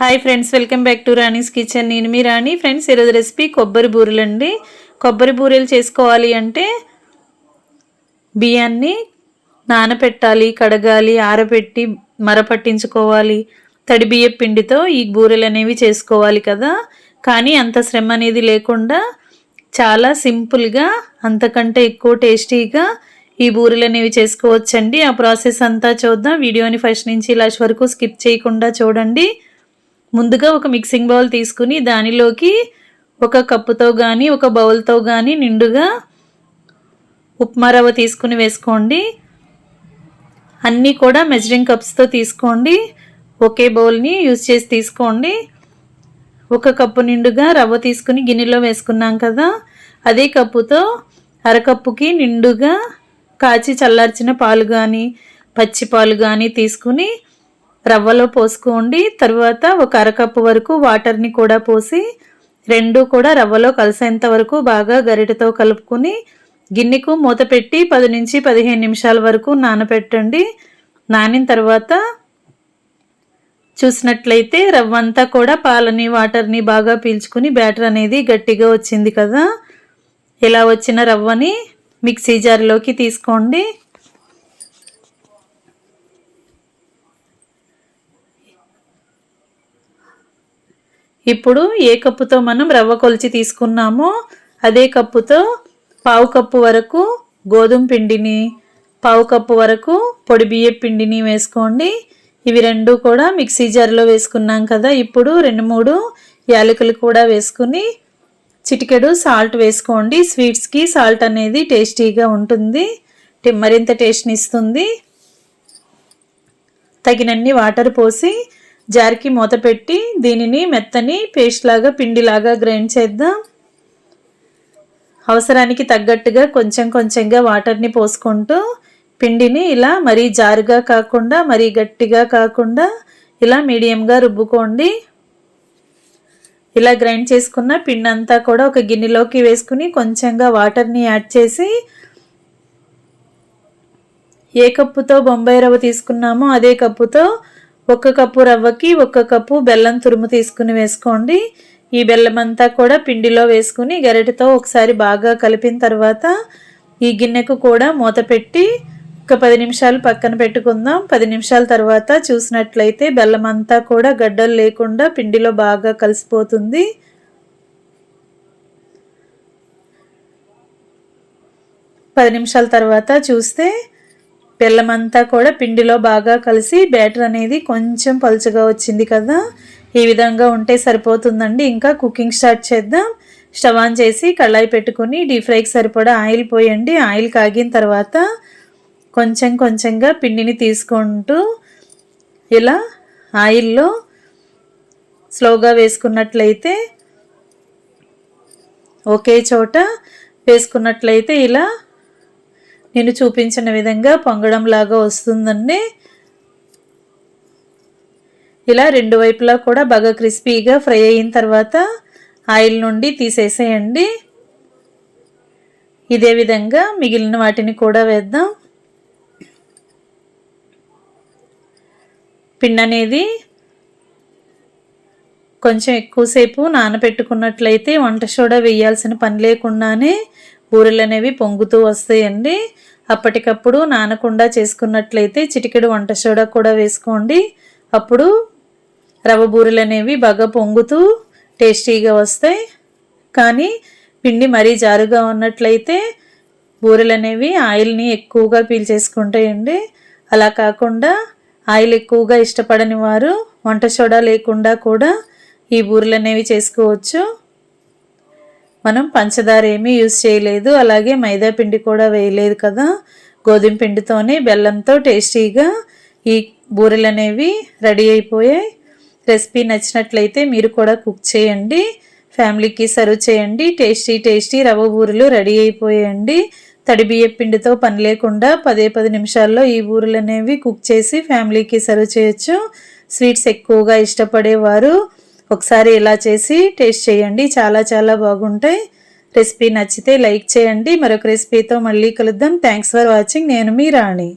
Hi friends welcome back to Rani's kitchen నేను మీ రాణి. Friends ఈరోజు రెసిపీ కొబ్బరి బూరెలు అండి కొబ్బరి బూరెలు చేసుకోవాలి అంటే బియ్యాన్ని నానపెట్టాలి కడగాలి ఆరబెట్టి మరపట్టించుకోవాలి తడి బియ్య పిండితో ఈ బూరెలు అనేవి చేసుకోవాలి కదా. కానీ అంత శ్రమ అనేది లేకుండా చాలా సింపుల్గా అంతకంటే ఎక్కువ టేస్టీగా ఈ బూరెలు అనేవి చేసుకోవచ్చండి. ఆ ప్రాసెస్ అంతా చూద్దాం. వీడియోని ఫస్ట్ నుంచి లాస్ట్ వరకు స్కిప్ చేయకుండా చూడండి. ముందుగా ఒక మిక్సింగ్ బౌల్ తీసుకుని దానిలోకి ఒక కప్పుతో కానీ ఒక బౌల్తో కానీ నిండుగా ఉప్మా రవ్వ తీసుకుని వేసుకోండి. అన్నీ కూడా మెజరింగ్ కప్స్తో తీసుకోండి. ఒకే బౌల్ని యూజ్ చేసి తీసుకోండి. ఒక కప్పు నిండుగా రవ్వ తీసుకుని గిన్నెలో వేసుకున్నాం కదా అదే కప్పుతో అరకప్పుకి నిండుగా కాచి చల్లార్చిన పాలు కానీ పచ్చి పాలు కానీ తీసుకుని రవ్వలో పోసుకోండి తర్వాత ఒక అరకప్పు వరకు వాటర్ని కూడా పోసి రెండు కూడా రవ్వలో కలిసేంత వరకు బాగా గరిటతో కలుపుకుని గిన్నెకు మూత పెట్టి పది నుంచి పదిహేను నిమిషాల వరకు నానబెట్టండి నానిన తర్వాత చూసినట్లయితే రవ్వ అంతా కూడా పాలని వాటర్ని బాగా పీల్చుకుని బ్యాటర్ అనేది గట్టిగా వచ్చింది కదా. ఇలా వచ్చిన రవ్వని మిక్సీ జార్లోకి తీసుకోండి. ఇప్పుడు ఏ కప్పుతో మనం రవ్వ కొలిచి తీసుకున్నామో అదే కప్పుతో పావు కప్పు వరకు గోధుమ పిండిని పావు కప్పు వరకు పొడి బియ్య పిండిని వేసుకోండి. ఇవి రెండు కూడా మిక్సీ జార్లో వేసుకున్నాం కదా ఇప్పుడు రెండు మూడు యాలకులు కూడా వేసుకుని చిటికెడు సాల్ట్ వేసుకోండి. స్వీట్స్కి సాల్ట్ అనేది టేస్టీగా ఉంటుంది మరింత టేస్ట్ని ఇస్తుంది. తగినన్ని వాటర్ పోసి జారికి మూత పెట్టి దీనిని మెత్తని పేస్ట్ లాగా పిండిలాగా గ్రైండ్ చేద్దాం. అవసరానికి తగ్గట్టుగా కొంచెం కొంచెంగా వాటర్ని పోసుకుంటూ పిండిని ఇలా మరీ జారుగా కాకుండా మరీ గట్టిగా కాకుండా ఇలా మీడియంగా రుబ్బుకోండి. ఇలా గ్రైండ్ చేసుకున్న పిండి అంతా కూడా ఒక గిన్నెలోకి వేసుకుని కొంచెంగా వాటర్ని యాడ్ చేసి ఏ కప్పుతో బొంబాయి రవ్వ తీసుకున్నామో అదే కప్పుతో ఒక్క కప్పు రవ్వకి ఒక్క కప్పు బెల్లం తురుము తీసుకుని వేసుకోండి. ఈ బెల్లం అంతా కూడా పిండిలో వేసుకుని గరిటతో ఒకసారి బాగా కలిపిన తర్వాత ఈ గిన్నెకు కూడా మూత పెట్టి ఒక పది నిమిషాలు పక్కన పెట్టుకుందాం. పది నిమిషాల తర్వాత చూసినట్లయితే బెల్లం అంతా కూడా గడ్డలు లేకుండా పిండిలో బాగా కలిసిపోతుంది. పది నిమిషాల తర్వాత చూస్తే బెల్లం అంతా కూడా పిండిలో బాగా కలిసి బ్యాటర్ అనేది కొంచెం పలుచగా వచ్చింది కదా. ఈ విధంగా ఉంటే సరిపోతుందండి. ఇంకా కుకింగ్ స్టార్ట్ చేద్దాం. స్టవ్ ఆన్ చేసి కళాయి పెట్టుకొని డీప్ ఫ్రైకి సరిపడా ఆయిల్ పోయండి. ఆయిల్ కాగిన తర్వాత కొంచెం కొంచెంగా పిండిని తీసుకుంటూ ఇలా ఆయిల్లో స్లోగా వేసుకున్నట్లయితే ఒకే చోట వేసుకున్నట్లయితే ఇలా నేను చూపించిన విధంగా పొంగడం లాగా వస్తుందండి ఇలా రెండు వైపులా కూడా బాగా క్రిస్పీగా ఫ్రై అయిన తర్వాత ఆయిల్ నుండి తీసేసేయండి. ఇదే విధంగా మిగిలిన వాటిని కూడా వేద్దాం. పిండి అనేది కొంచెం ఎక్కువసేపు నానబెట్టుకున్నట్లయితే వంట సోడా వేయాల్సిన పని లేకుండానే బూరెలు అనేవి పొంగుతూ వస్తాయండి. అప్పటికప్పుడు నానకుండా చేసుకున్నట్లయితే చిటికెడు వంట సోడా కూడా వేసుకోండి. అప్పుడు రవ్వ బూరెలు అనేవి బాగా పొంగుతూ టేస్టీగా వస్తాయి. కానీ పిండి మరీ జారుగా ఉన్నట్లయితే బూరెలు అనేవి ఆయిల్ని ఎక్కువగా పీల్చేసుకుంటాయండి అలా కాకుండా ఆయిల్ ఎక్కువగా ఇష్టపడని వారు వంట సోడా లేకుండా కూడా ఈ బూరెలు అనేవి చేసుకోవచ్చు. మనం పంచదార ఏమీ యూజ్ చేయలేదు. అలాగే మైదా పిండి కూడా వేయలేదు కదా. గోధుమ పిండితోనే బెల్లంతో టేస్టీగా ఈ బూరెలు అనేవి రెడీ అయిపోయాయి. రెసిపీ నచ్చినట్లయితే మీరు కూడా కుక్ చేయండి. ఫ్యామిలీకి సర్వ్ చేయండి. టేస్టీ టేస్టీ రవ్వ బూరెలు రెడీ అయిపోయాయండి. తడి బియ్య పిండితో పని లేకుండా పదే పది నిమిషాల్లో ఈ బూరెలు అనేవి కుక్ చేసి ఫ్యామిలీకి సర్వ్ చేయొచ్చు. స్వీట్స్ ఎక్కువగా ఇష్టపడేవారు ఒకసారి ఇలా చేసి టేస్ట్ చేయండి. చాలా చాలా బాగుంటాయి. రెసిపీ నచ్చితే లైక్ చేయండి. మరొక రెసిపీతో మళ్ళీ కలుద్దాం. Thanks for watching. నేను మీ రాణి.